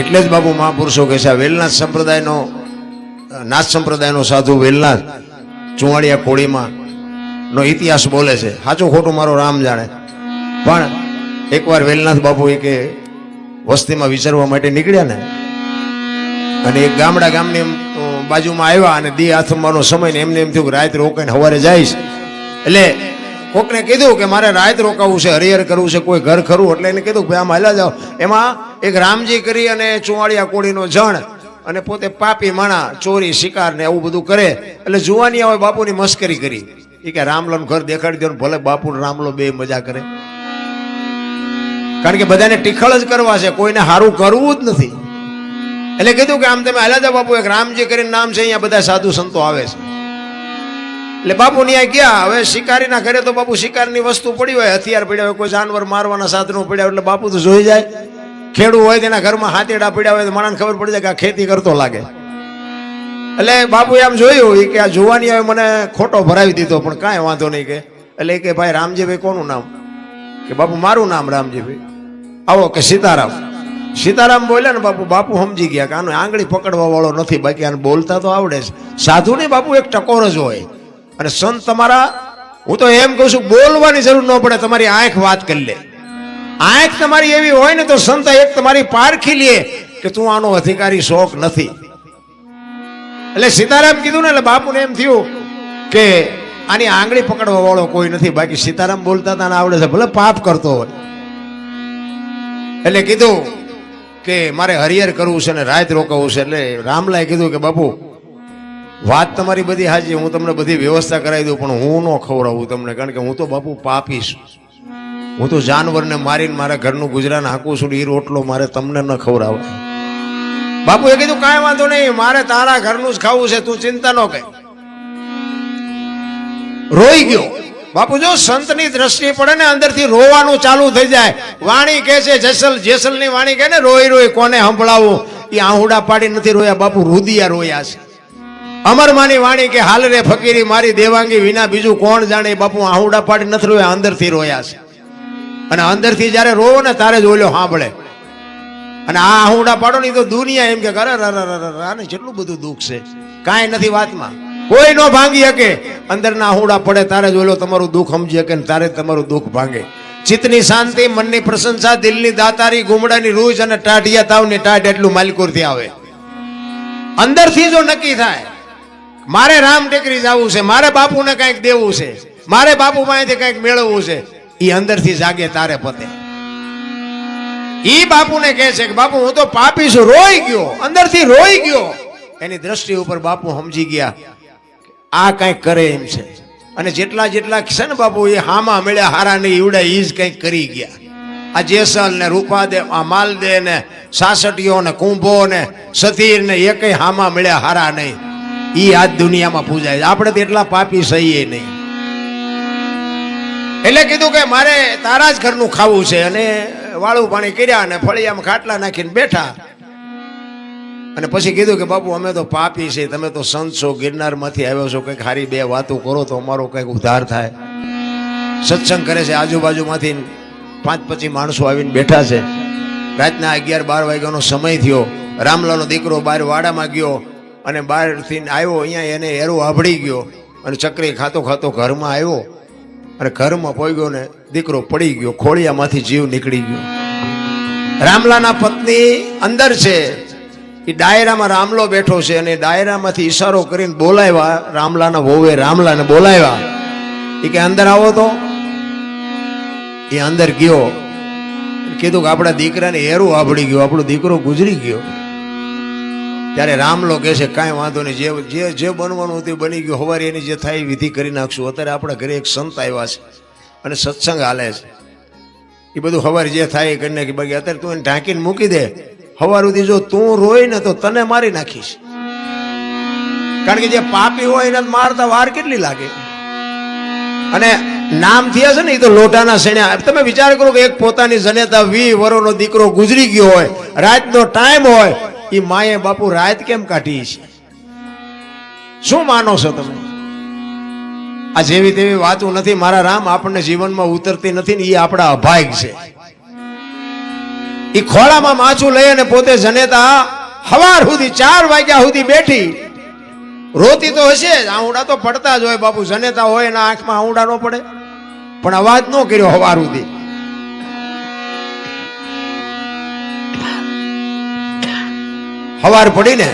એટલે જ બાપુ મહાપુરુષો કહે છે, આ વેલનાથ સંપ્રદાયનો, નાથ સંપ્રદાયનો સાધુ વેલનાથ ચુવાડિયા કોળીમાં નો ઇતિહાસ બોલે છે. સાચું ખોટું મારો રામ જાણે. પણ એકવાર વેલનાથ બાપુ એ કે વસ્તીમાં વિચારવા માટે નીકળ્યા ને, અને એક ગામડા ગામની બાજુમાં આવ્યા અને દી આથમવાનો સમય ને એમને એમ થયું કે રાત રોકાઈને સવારે જઈશ. એટલે કોકને કીધું કે મારે રાત રોકાવું છે, હરિહર કરવું છે, કોઈ ઘર ખરું, એટલે એને કીધું ભાઈ આમ હાલા જાઓ. એમાં એક રામજી કરી અને ચુવાડિયા કોળીનો જણ અને પોતે પાપી માણા, ચોરી, શિકાર ને એવું બધું કરે. એટલે જુવાની આવે બાપુની મસ્કરી કરી. એ કે રામલાનું ઘર દેખાડી દો ભલે બાપુ રામલો બે મજા કરે. કારણ કે બધાને ટીખળ જ કરવા છે, કોઈને સારું કરવું જ નથી. એટલે કીધું કે આમ તમે હાલા જાઓ બાપુ, એક રામજી કરીને નામ છે, અહીંયા બધા સાધુ સંતો આવે છે. એટલે બાપુ ત્યાં ગયા. હવે શિકારીના ઘરે તો બાપુ શિકારની વસ્તુ પડી હોય, હથિયાર પડ્યા હોય, કોઈ જાનવર મારવાના સાધનો પડ્યા એટલે બાપુ તો જોઈ જાય. ખેડૂ હોય તેના ઘરમાં હાથેડા પડ્યા હોય તો માણસને ખબર પડી જાય કે આ ખેતી કરતો લાગે. એટલે બાપુ એમ જોયું કે આ જોવાની હવે મને ખોટો ભરાવી દીધો, પણ કાંઈ વાંધો નહીં કે. એટલે કે, ભાઈ, રામજીભાઈ કોનું નામ? કે બાપુ, મારું નામ રામજીભાઈ. આવો કે સીતારામ. સીતારામ બોલ્યા ને બાપુ બાપુ સમજી ગયા કે આનો આંગળી પકડવા વાળો નથી, બાકી આને બોલતા તો આવડે છે સાધુ ને બાપુ એક ટકોર જ હોય. અને સંત તમારા, હું તો એમ કહું છું, બોલવાની જરૂર ન પડે, તમારી આંખ વાત કરી લે. આંખ તમારી એવી હોય ને, તો સંત એક તમારી પારખી લે કે તું આનો અધિકારી શોખ નથી. એટલે સીતારામ કીધું ને, એટલે બાપુને એમ થયું કે આની આંગળી પકડવા વાળો કોઈ નથી, બાકી સીતારામ બોલતા હતા આવડે છે, ભલે પાપ કરતો હોય. એટલે કીધું કે મારે હરિયર કરવું છે ને, રાત રોકાવું છે, એટલે રામલાએ કીધું કે બાપુ વાત તમારી બધી હાજી હું તમને બધી વ્યવસ્થા કરાવી દઉં, પણ હું ન ખવડાવું તમને, કારણ કે હું તો બાપુ પાપી છું. હું તો જાનવરને મારીને મારા ઘરનું ગુજરાન હાંકું છું એ રોટલો મારે તમને ન ખવડાવાય બાપુએ કીધું, કાંઈ વાંધો નહીં, મારે તારા ઘરનું જ ખાવું છે, તું ચિંતા ન કર. રોઈ ગયો. બાપુ જો સંતની દ્રષ્ટિ પડે ને અંદરથી રોવાનું ચાલુ થઈ જાય. વાણી કહે છે, જેસલ, જેસલની વાણી કહે ને, રોઈ રોઈ, કોને સંભળાવું? એ આહુડા પાડી નથી રોયા, બાપુ રુદિયા રોયા છે. અમરમાની વાણી કે, હાલ રે ફકીરી, મારી દેવાંગી વિના બીજું કોણ જાણે? બાપુ આહુડા પાડી નથી રોયા અંદરથી રોયા છે. અને અંદરથી જ્યારે રોવો ને તારે જ ઓલ્યો સાંભળે અને આ આહુડા પાડો ને તો દુનિયા એમ કે કરે આને જેટલું બધું દુઃખ છે? કાંઈ નથી વાતમાં. કોઈ નો ભાંગી શકે. અંદરના આહુડા પડે તારે જ ઓલ્યો તમારું દુઃખ સમજી શકે ને તારે તમારું દુઃખ ભાંગે. ચિત્તની શાંતિ, મનની પ્રશંસા, દિલની દાતારી, ગુમડાની રૂજ અને ટાઢિયા તાવની ટાઢ એટલું માલિકોરથી આવે. અંદરથી જો નક્કી થાય મારે રામ ટેકરી જવું છે, મારે બાપુને કંઈક દેવું છે, મારે બાપુ પાસેથી કંઈક મેળવવું છે એ અંદરથી જાગે તારે પતે. એ બાપુને કહે છે કે, બાપુ, હું તો પાપી છું, રોઈ ગયો, અંદરથી રોઈ ગયો. એની દ્રષ્ટિ ઉપર બાપુ સમજી ગયા આ કંઈક કરે એમ છે. અને જેટલા જેટલા છે ને બાપુ, એ હામા મળ્યા હારા નહીં ઈવડા એ જ કંઈક કરી ગયા. આ જેસલ ને રૂપાદે, આ માલદે ને સાસટીઓ ને કુંભો ને સતીર ને એ કઈ હામા મળ્યા હારા નહીં. ઈ આજ દુનિયામાં પૂજાય છે. આપણે તો એટલા પાપી સહીએ નહીં. એટલે કીધું કે મારે તારા જ ઘરનું ખાવું છે. અને વાળું પાણી કર્યા અને ફળિયામાં ખાટલા નાખીને બેઠા. અને પછી કીધું કે બાપુ, અમે તો પાપી છે તમે તો સંત છો ગિરનારમાંથી આવ્યો છો. કંઈક હારી બે વાતો કરો તો અમારો કંઈક ઉદ્ધાર થાય. સત્સંગ કરે છે. આજુબાજુમાંથી પાંચ પચીસ માણસો આવીને બેઠા છે. રાતના અગિયાર બાર વાગ્યાનો સમય થયો. રામલાનો દીકરો બહાર વાડામાં ગયો. અને બહારથી આવ્યો, અહીંયા એને એરો આભળી ગયો અને ચક્રી ખાતો ખાતો ઘરમાં આવ્યો અને ઘરમાં પોઈ ને દીકરો પડી ગયો, ખોળિયામાંથી જીવ નીકળી ગયો. રામલાના પત્ની અંદર છે. એ ડાયરામાં રામલો બેઠો છે અને ડાયરામાંથી ઈશારો કરીને બોલાવ્યા, રામલાના વહુએ રામલાને બોલાવ્યા. એ કે, અંદર આવો તો. એ અંદર ગયો. કીધું કે, આપણા દીકરાને હેરું આભળી ગયો, આપણો દીકરો ગુજરી ગયો. ત્યારે રામલો કહે છે, કાંઈ વાંધો નહીં, જે જે જે બનવાનું હતું બની ગયું. હવારી એની જે થાય વિધિ કરી નાખશું. અત્યારે આપણા ઘરે એક સંત આવ્યા છે અને સત્સંગ હાલે છે. એ બધું હવારે જે થાય એ કરી નાખી. બાકી અત્યારે તું એને ઢાંકીને મૂકી દે. હવાર સુધી જો તું રોય ને તો તને મારી નાખીશ. કારણ કે જે પાપી હોય એને મારતા વાર કેટલી લાગે? અને નામ થયા છે ને, એ તો લોટાના શેણ્યા તમે વિચાર કરો કે એક પોતાની જનેતા વી વરોનો દીકરો ગુજરી ગયો હોય, રાતનો ટાઈમ હોય એ માએ બાપુ રાત કેમ કાઢી છે? શું માનો છો તમે? આ જેવી તેવી વાતો નથી, મારા રામ આપણને જીવનમાં ઉતરતી નથી ને એ આપણા અભાગ છે. એ ખોળામાં માછું લઈ અને પોતે જનેતા હવાર સુધી, ચાર વાગ્યા સુધી બેઠી. રોતી તો હશે જ આઉંડા તો પડતા જ હોય બાપુ, જનેતા હોય એના આંખમાં આઉંડા ન પડે. પણ અવાજ ન કર્યો હવાર સુધી. હવાર પડીને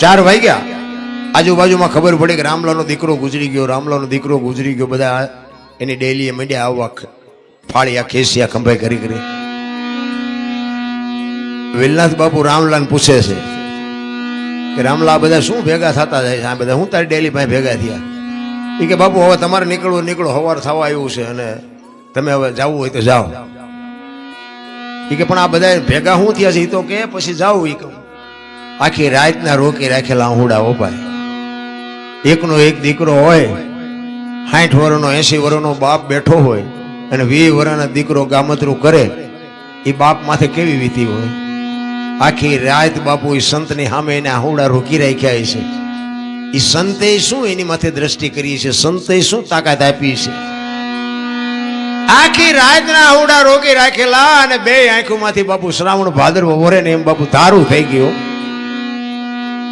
ચાર વાગ્યા. આજુબાજુમાં ખબર પડી કે રામલાનો દીકરો ગુજરી ગયો, રામલાનો દીકરો ગુજરી ગયો, બધા એની ડેલી મંડ્યા આવવા ફાળિયા ખેસિયા ખંભાઈ કરી કરી. વિલનાથ બાપુ રામલાલ પૂછે છે કે રામલા બધા શું ભેગા થતા જાય છે? આ બધા હું તારી ડેલી પાસે ભેગા થયા? એ કે બાપુ, હવે તમારે નીકળવું નીકળો, હવાર થવા આવ્યું છે અને તમે હવે જવું હોય તો જાઓ. એ કે પણ આ બધા ભેગા શું થયા છે? એ તો કે, પછી જાવ એ કહું. આખી રાતના રોકી રાખેલા આહુડા ઓપાય એકનો એક દીકરો હોય સાઠ વર્ષનો એસી વર્ષનો બાપ બેઠો હોય અને વીસ વર્ષનો દીકરો ગામતરું કરે, એ બાપ માથે કેવી વીતી હોય? આખી રાત બાપુ એ સંતની સામે એને આહુડા રોકી રાખ્યા છે. એ સંતે શું એની માથે દ્રષ્ટિ કરી છે? સંતે શું તાકાત આપી છે? આખી રાતના આહુડા રોકી રાખેલા અને બે આંખોમાંથી બાપુ શ્રાવણ ભાદરવો વરે ને એમ બાપુ ધારું થઈ ગયું.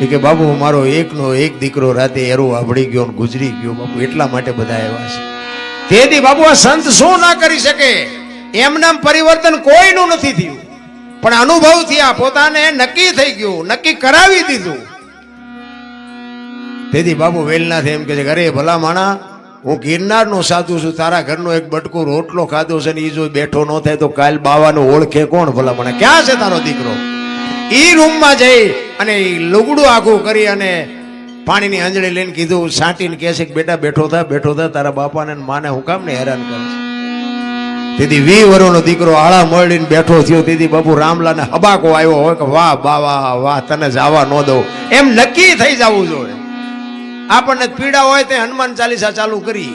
એ કે, બાબુ, મારો એકનો એક દીકરો રાતે એરો આવડી ગયો ને ગુજરી ગયો. બાપુ એટલા માટે બધા આવ્યા છે. તેથી બાબુ, આ સંત શું ના કરી શકે? એમનામ પરિવર્તન કોઈનું નથી થયું. પણ અનુભવ થયા પોતાને નક્કી થઈ ગયું, નક્કી કરાવી દીધું. તેથી બાબુ વેલનાથ એમ કે છે અરે ભલા માણા, હું ગિરનારનો સાધુ છું. તારા ઘરનો એક બટકો રોટલો ખાધો છે ને એ જો બેઠો ન થાય તો કાલ બાવાનો ઓળખે કોણ ભલા માણા? ક્યાં છે તારો દીકરો? ઈ રૂમમાં જઈ અને લુગડું આખું કરી અને પાણીની અંજળી લઈને કીધું, સાંટીને કહે છે કે બેટા બેઠો થા બેઠો થા, તારા બાપાને માને હું કામ ને હેરાન કરે તેથી વી વરોનો દીકરો આળા મળીને બેઠો થયો. તેથી બાપુ રામલાને હબાકો આવ્યો હોય કે, વાહ, બા, વાહ વાહ, તને જવા ન દઉં. એમ નક્કી થઈ જવું જોઈએ. આપણને પીડા હોય તે હનુમાન ચાલીસા ચાલુ કરી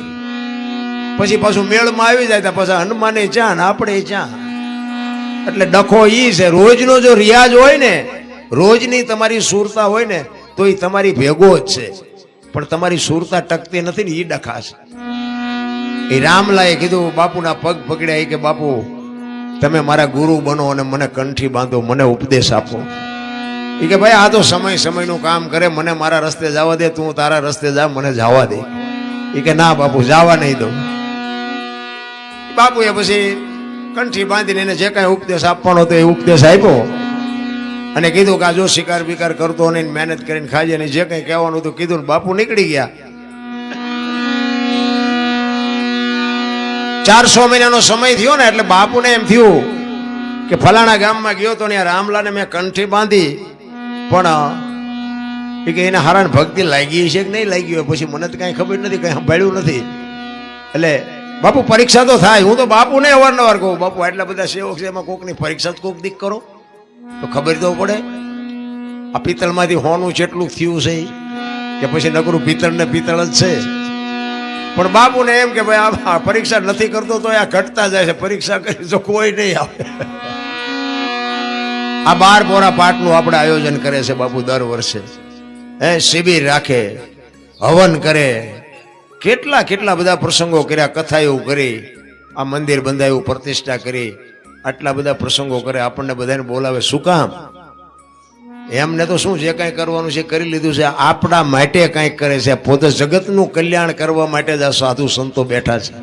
પછી પાછું મેળમાં આવી જાય તો પછી હનુમાને ચાન આપણે ચા એટલે ડખો ઈ છે, રોજનો જો રિયાજ હોય ને રોજની તમારી સુરતા હોય ને, તો એ તમારી ભેગો જ છે. પણ તમારી સુરતા ટકતી નથી ને એ ડખાશે. એ રામલાએ કીધું, બાપુના પગ પકડ્યા. કે, બાપુ, તમે મારા ગુરુ બનો અને મને કંઠી બાંધો, મને ઉપદેશ આપો. એ કે, ભાઈ, આ તો સમય સમયનું કામ કરે, મને મારા રસ્તે જવા દે, તું તારા રસ્તે જા, મને જવા દે. એ કે, ના, બાપુ, જવા નહીં દઉં. બાપુએ પછી કંઠી બાંધીને એને જે કાંઈ ઉપદેશ આપવાનો હતો, એ ઉપદેશ આપ્યો. અને કીધું કે આ જો શિકાર બિકાર કરતો નહીં મહેનત કરીને ખાજે ને જે કંઈ કહેવાનું હતું કીધું બાપુ નીકળી ગયા. ચારસો મહિનાનો સમય થયો ને એટલે બાપુને એમ થયું કે ફલાણા ગામમાં ગયો તો ને રામલાને મેં કંઠી બાંધી. પણ એ કે એને હારાને ભક્તિ લાગી છે કે નહીં લાગી હોય? પછી મને તો કાંઈ ખબર નથી, કંઈ સાંભળ્યું નથી. એટલે બાપુ પરીક્ષા તો થાય. હું તો બાપુને અવારનવાર કહું, બાપુ, આટલા બધા સેવક છે, એમાં કોકની પરીક્ષા કોક દીક કરો. તો ખબર તો પડે, આ પિત્તળમાંથી હોનું જેટલું થયું છે કે પછી નકરું પિત્તળ ને પિત્તળ જ છે. પણ બાપુને એમ કે ભાઈ, આ- પરીક્ષા નથી કરતો તો આ ઘટતા જાય છે, પરીક્ષા કરી તો કોઈ નહીં આવે. આ બાર પોરા પાઠનું આપણે આયોજન કરે છે બાપુ દર વર્ષે. હે, શિબિર રાખે, હવન કરે, કેટલા કેટલા બધા પ્રસંગો કર્યા, કથાઓ કરી, આ મંદિર બંધાયું, પ્રતિષ્ઠા કરી આટલા બધા પ્રસંગો કરે, આપણને બધાને બોલાવે, શું કામ? એમને તો શું જે કાંઈ કરવાનું છે, કરી લીધું છે, આપણા માટે કાંઈક કરે છે. પોતે જગતનું કલ્યાણ કરવા માટે જ આ સાધુ સંતો બેઠા છે.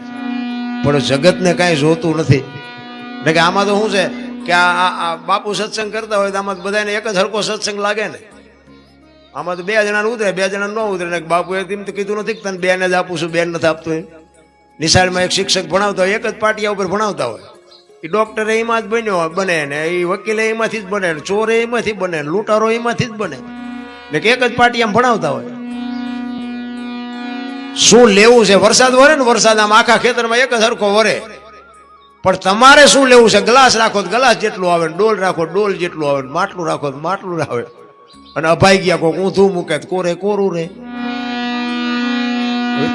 પણ જગતને કાંઈ જોતું નથી. એટલે કે આમાં તો શું છે કે આ બાપુ સત્સંગ કરતા હોય તો આમાં બધાને એક જ હરકો સત્સંગ લાગે ને. આમાં તો બે જણા ઉતરે, બે જણા ન ઉતરે. ને બાપુએ તેમ તો કીધું નથી તને બેને જ આપું છું, બેન નથી આપતું એમ. નિશાળમાં એક શિક્ષક ભણાવતા હોય, એક જ પાટિયા ઉપર ભણાવતા હોય. એ ડોક્ટર એમાં જ બન્યો બને ને એ વકીલ એમાંથી જ બને ચોર એમાંથી બને લૂંટારો એમાંથી જ બને. ને એક જ પાટિયામાં ભણાવતા હોય. શું લેવું છે? વરસાદ વરે ને વરસાદ આમ આખા ખેતરમાં એક જ સરખો વરે. પણ તમારે શું લેવું છે? ગ્લાસ રાખો તો ગ્લાસ જેટલું આવે ને ડોલ રાખો ડોલ જેટલું આવે ને માટલું રાખો તો માટલું આવે. અને અભાઈ ગયા કોક ઊંધું મૂકે કોરે કોરું રે.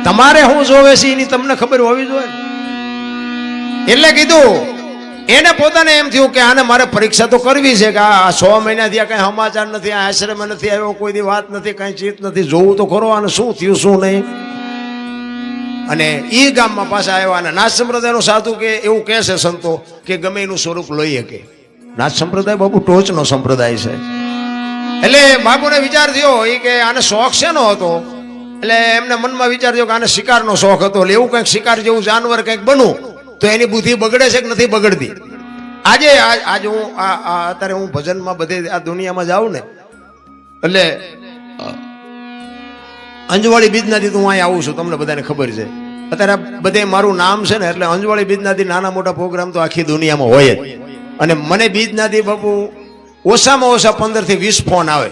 તમારે શું જોવે છે એની તમને ખબર હોવી જોઈએ એટલે કીધું એને પોતાને એમ થયું કે આને મારે પરીક્ષા તો કરવી છે કે આ સો મહિનાથી આ કંઈ સમાચાર નથી, આ આશ્રમ નથી આવ્યો કોઈ દી વાત નથી, કંઈ ચીત નથી, જોવું તો ખરો, આને શું થયું, શું નહીં? અને એ ગામમાં પાછા આવ્યા અને નાથ સંપ્રદાયનો સાધુ કે એવું કહે છે સંતો કે ગમે એનું સ્વરૂપ લઈ શકે. નાથ સંપ્રદાય બાબુ ટોચનો સંપ્રદાય છે. એટલે બાપુને વિચાર થયો એ કે આને શોખ શેનો હતો? એટલે એમને મનમાં વિચાર થયો કે આને શિકારનો શોખ હતો. એટલે એવું કંઈક શિકાર જેવું જાનવર કંઈક બનવું તો એની બુદ્ધિ બગડે છે કે નથી બગડતી? આજે આજ હું આ અત્યારે હું ભજનમાં બધે આ દુનિયામાં જાઉં ને, એટલે અંજવાળી બીજનાથી હું અહીં આવું છું, તમને બધાને ખબર છે. અત્યારે બધે મારું નામ છે ને, એટલે અંજવાળી બીજનાથી નાના મોટા પ્રોગ્રામ તો આખી દુનિયામાં હોય જ. અને મને બીજનાથી બાપુ ઓછામાં ઓછા પંદરથી વીસ ફોન આવે.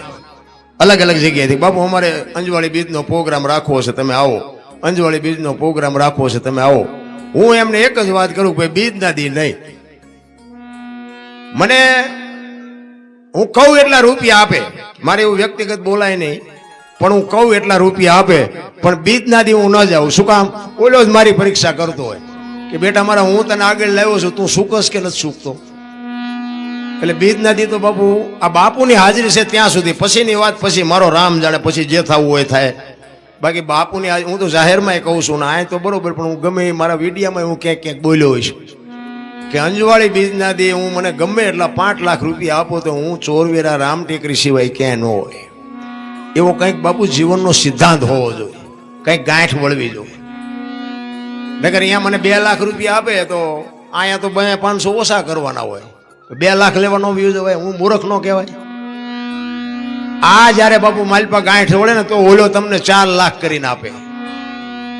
અલગ અલગ જગ્યાએથી. બાપુ, અમારે અંજવાળી બીજનો પ્રોગ્રામ રાખવો છે, તમે આવો. અંજવાળી બીજનો પ્રોગ્રામ રાખવો છે, તમે આવો. હું એમને એક જ વાત કરું ભાઈ બીજના દી નહીં. મને, હું કહું એટલા રૂપિયા આપે. મારે એવું વ્યક્તિગત બોલાય નહીં, પણ હું કહું એટલા રૂપિયા આપે. પણ બીજના દી હું ન જાઉં. શું કામ? ઓલો જ મારી પરીક્ષા કરતો હોય. કે બેટા મારા, હું તને આગળ લાવ્યો છું, તું સુકસ કે નથી સુકતો? એટલે બીજના દી તો બાપુ, આ બાપુની હાજરી છે ત્યાં સુધી. પછીની વાત, પછી મારો રામ જાણે, પછી જે થવું હોય થાય. બાકી બાપુની હાજરી હું તો જાહેરમાં કહું છું ને, આ તો બરોબર, પણ હું ગમે મારા વિડીયામાં હું ક્યાંક ક્યાંક બોલ્યો હોઈશ. કે અંજવાળી બીજના દે હું મને ગમે એટલા પાંચ લાખ રૂપિયા આપો તો હું ચોરવેરા રામ ટેકરી સિવાય ક્યાંય ન હોય. એવો કંઈક બાપુ જીવનનો સિદ્ધાંત હોવો જોઈએ. કંઈક ગાંઠ વળવી જોઈએ. નગર અહીંયા મને બે લાખ રૂપિયા આપે તો અહીંયા તો બે પાંચસો ઓછા કરવાના હોય. બે લાખ લેવાનો વ્યૂ હોય, હું મૂર્ખ ન કહેવાય. આ જ્યારે બાપુ માલપા ગાંઠ જોડે ને તો ઓલો તમને ચાર લાખ કરીને આપે.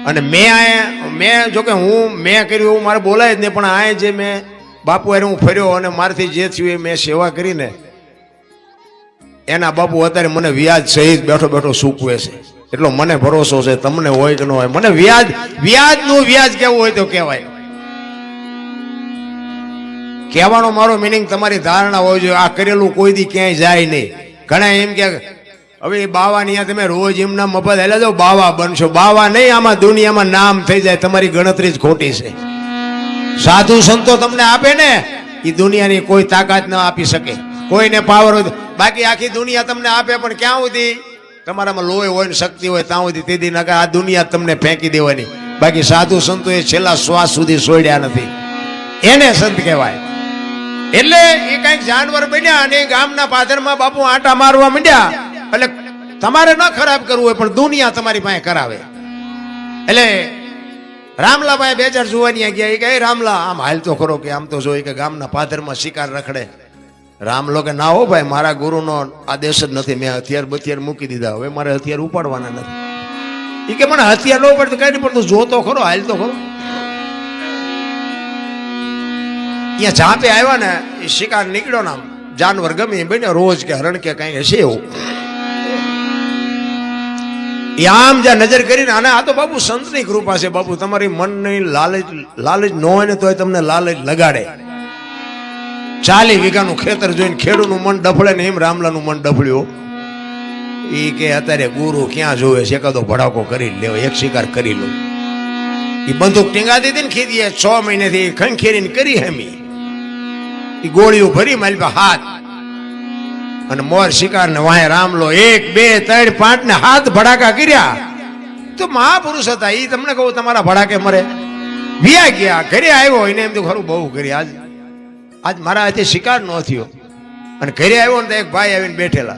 અને મેં આ મેં જોકે હું મેં કર્યું એવું મારે બોલાય જ નહીં, પણ આ જે મેં બાપુ અરે હું ફર્યો અને મારાથી જે થયું એ મેં સેવા કરીને એના બાપુ અત્યારે મને વ્યાજ સહિત બેઠો બેઠો સૂકવે છે. એટલો મને ભરોસો છે, તમને હોય કે ન હોય. મને વ્યાજ, વ્યાજનું વ્યાજ કેવું હોય તો કહેવાય. કહેવાનો મારો મિનિંગ તમારી ધારણા હોવી જોઈએ. આ કરેલું કોઈ દી ક્યાંય જાય નહીં. ઘણા એમ કે, હવે એ બાવાની તમે રોજ એમના મફત હેલા જાઓ બાવા બનશો. બાવા નહીં, આમાં દુનિયામાં નામ થઈ જાય, તમારી ગણતરી જ ખોટી છે. સાધુ સંતો તમને આપે ને એ દુનિયાની કોઈ તાકાત ન આપી શકે. કોઈને પાવર બાકી આખી દુનિયા તમને આપે, પણ ક્યાં સુધી? તમારામાં લોહી હોય ને શક્તિ હોય, ત્યાં સુધી તેથી નકા આ દુનિયા તમને ફેંકી દેવાની. બાકી સાધુ સંતો એ છેલ્લા શ્વાસ સુધી સોડ્યા નથી. એને સંત કહેવાય. એટલે એ કંઈક જાનવર બન્યા અને ગામના પાદરમાં બાપુ આટા મારવા માંડ્યા. એટલે તમારે ન ખરાબ કરવું હોય, પણ દુનિયા તમારી પાસે કરાવે. એટલે રામલાભાઈ બે હજાર જુવાની ગયા, એ કે "એ રામલા, આમ હાલ તો ખરો કે આમ તો જોઈ કે ગામના પાદરમાં શિકાર રખડે. રામલો કે, ના હો ભાઈ, મારા ગુરુનો આદેશ જ નથી. મેં હથિયાર બથિયાર મૂકી દીધા. હવે મારે હથિયાર ઉપાડવાના નથી. એ કે, મને હથિયાર ન પડતું કઈ નહીં, પણ તું જોતો ખરો હાલ તો ખરો. અહીંયા ઝાપે આવ્યા ને એ શિકાર નીકળ્યો ને આમ જાનવર ગમે એ બન્યો રોજ કે હરણ કે કઈ હશે એવું એ આમ જ્યાં નજર કરીને અને આ તો બાપુ સંતની કૃપા છે બાપુ તમારી મનની લાલચ લાલચ ન હોય ને તોય તમને લાલચ લગાડે ચાલી વીઘાનું ખેતર જોઈને ખેડૂનું મન ડફળે ને એમ રામલાનું મન ડફળ્યું. એ કે અત્યારે ગુરુ ક્યાં જોવે છે? એકાદો ભડાકો કરી લેવો, એક શિકાર કરી લો. એ બંદૂક ટીંગાતી હતી ને ખીદીએ છ મહિનેથી ખંખેરીને કરી હેમી. એ ગોળીઓ ભરી મારી હાથ. અને મોર શિકાર ને વાહે રામલો એક, બે, ત્રણ, પાંચ ને હાથ ભડાકા કર્યા. તો મહાપુરુષ હતા એ તમને કહું તમારા ભડાકે મરે. વ્યા ગયા, ઘરે આવ્યો, એને એમ તો ખરું, બહુ કરી આજ આજ મારા હાથે શિકાર ન થયો. અને ઘરે આવ્યો ને તો એક ભાઈ આવીને બેઠેલા.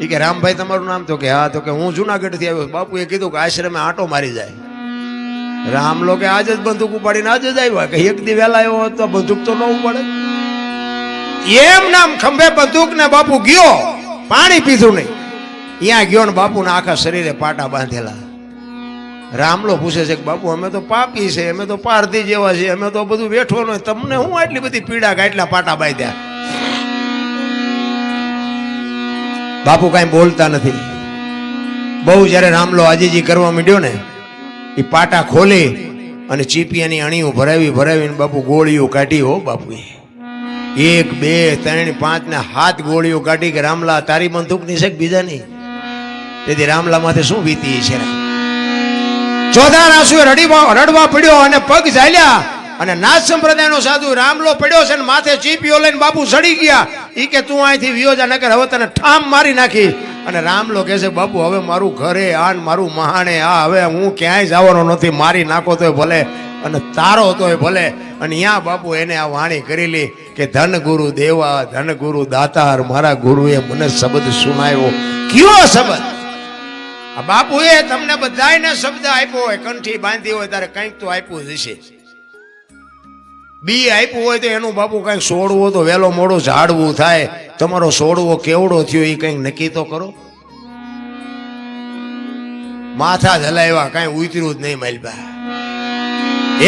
એ કે, રામભાઈ, તમારું નામ તો કે, હા, તો કે, હું જુનાગઢથી આવ્યો બાપુએ કીધું કે, આશ્રમે આંટો મારી જાય. રામલો કે, આજ જ બંદૂક ઉપાડીને, આજ જ આવ્યા. કે, એક દી વહેલા આવ્યો તો બંદૂક તો ન ઉપાડે. એમ નામ ખંભે બંદૂક ને બાપુ ગયો, પાણી પીધું નહીં. ત્યાં ગયો ને બાપુ આખા શરીરે પાટા બાંધેલા. રામલો પૂછે છે કે બાપુ, અમે તો પાપી છે, અમે તો પારધી જેવા છે, અમે તો બધું બેઠો નહીં તમને હું આટલી બધી પીડા કાટલા પાટા બાંધ્યા? બાપુ કાંઈ બોલતા નથી. બહુ જ્યારે રામલો આજીજી કરવા માંડ્યો ને, એ પાટા ખોલી અને ચીપિયાની અણીઓ ભરાવી ભરાવીને બાપુ ગોળીઓ કાઢી, હો બાપુએ. એક, બે, ત્રણ, પાંચ ને હાથ ગોળીઓ કાઢી કે રામલા, તારી બંદૂકની છે કે બીજાની? તેથી રામલા માથે શું વીતી છે ચોથા રાસુએ રડીવા રડવા પડ્યો અને પગ ઝાલ્યા અને નાથ સંપ્રદાયનો સાધુ રામલો પડ્યો છે ને માથે ચીપીઓ લઈને બાપુ સડી ગયા. એ કે તું અહીંથી વિયોજા નકર હવે તને ઠામ મારી નાખી. અને રામલો કહે છે, બાપુ, હવે મારું ઘરે આ મારું મહાણે આ, હવે હું ક્યાંય જવાનો નથી, મારી નાખો તો ભલે અને તારો તોય ભલે. અને ત્યાં બાપુ એને આ વાણી કરેલી કે ધન ગુરુ દેવા, ધન ગુરુ દાતાર, મારા ગુરુએ મને શબ્દ સુનાવ્યો કયો શબ્દ? આ બાપુએ તમને બધાયને શબ્દ આપ્યો હોય, કંઠી બાંધી હોય ત્યારે કંઈક તો આપ્યું જ હશે. બી આપ્યું હોય તો એનું બાપુ કંઈક સોડવો તો વહેલો મોડો ઝાડવું થાય. તમારો સોડવો કેવડો થયો એ કંઈક નક્કી તો કરો. માથા ઝલાવ્યા કાંઈ ઉતર્યું જ નહીં માલબા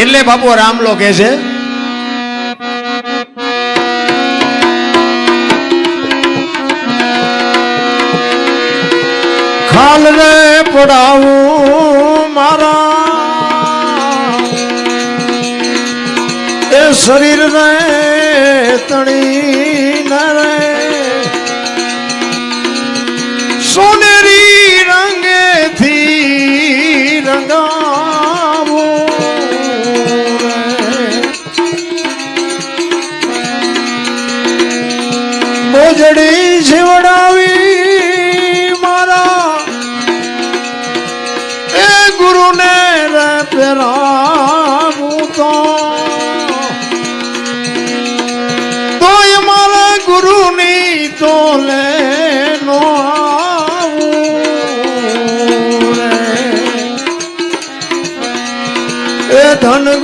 એટલે બાપુ રામલો કે છે ખાલ રે પડાવું મારા. એ શરીર રે તણી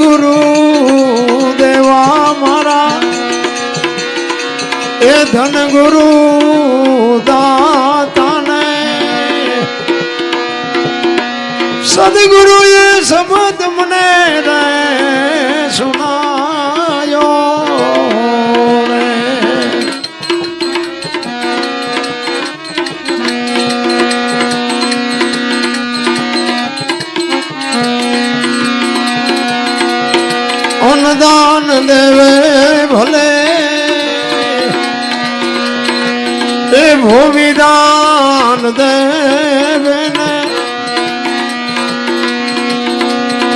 ગુરુ દેવા મારા. એ ધન ગુરુ દાતાને. સદગુરુએ શબ્દ મને રે સુનાયો દેવે ભલે એ ભૂમિદાન દેવે ને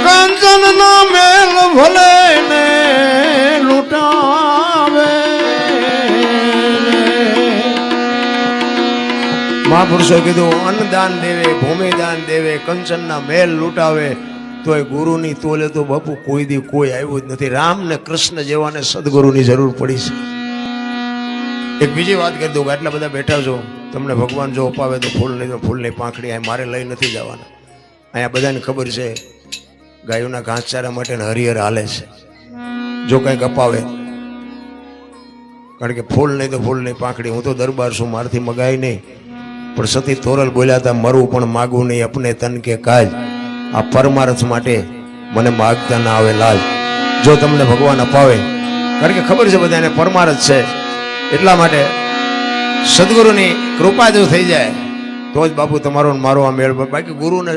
કંચન ના મેલ ભલે ને લૂંટાવે મહાપુરુષો કીધું અન્નદાન દેવે ભૂમિદાન દેવે કંચનના મેલ લૂંટાવે તોય ગુરુની તોલે તો બાપુ કોઈ દી કોઈ આવ્યું જ નથી. રામ ને કૃષ્ણ જેવાને સદગુરુની જરૂર પડી છે. એક બીજી વાત કરી દઉં કે આટલા બધા બેઠા છો, તમને ભગવાન જો અપાવે તો ફૂલ નહીં તો ફૂલની પાંખડી અહીં મારે લઈ નથી જવાના. અહીંયા બધાને ખબર છે, ગાયોના ઘાસચારા માટે હરિહર હાલે છે. જો કંઈક અપાવે, કારણ કે ફૂલ નહીં તો ફૂલની પાંખડી, હું તો દરબાર છું, મારથી મગાય નહીં. પણ સતી તોરલ બોલ્યા હતા, મરવું પણ માગવું નહીં, અપને તન કે કાજ. આ પરમાર્થ માટે મને માગતા ના આવે લાજ જો તમને ભગવાન અપાવે, કારણ કે ખબર છે બધાને પરમાર્થ છે, એટલા માટે સદગુરુની કૃપા જો થઈ જાય, તો જ બાપુ તમારો મારો આ મેળ. બાકી ગુરુને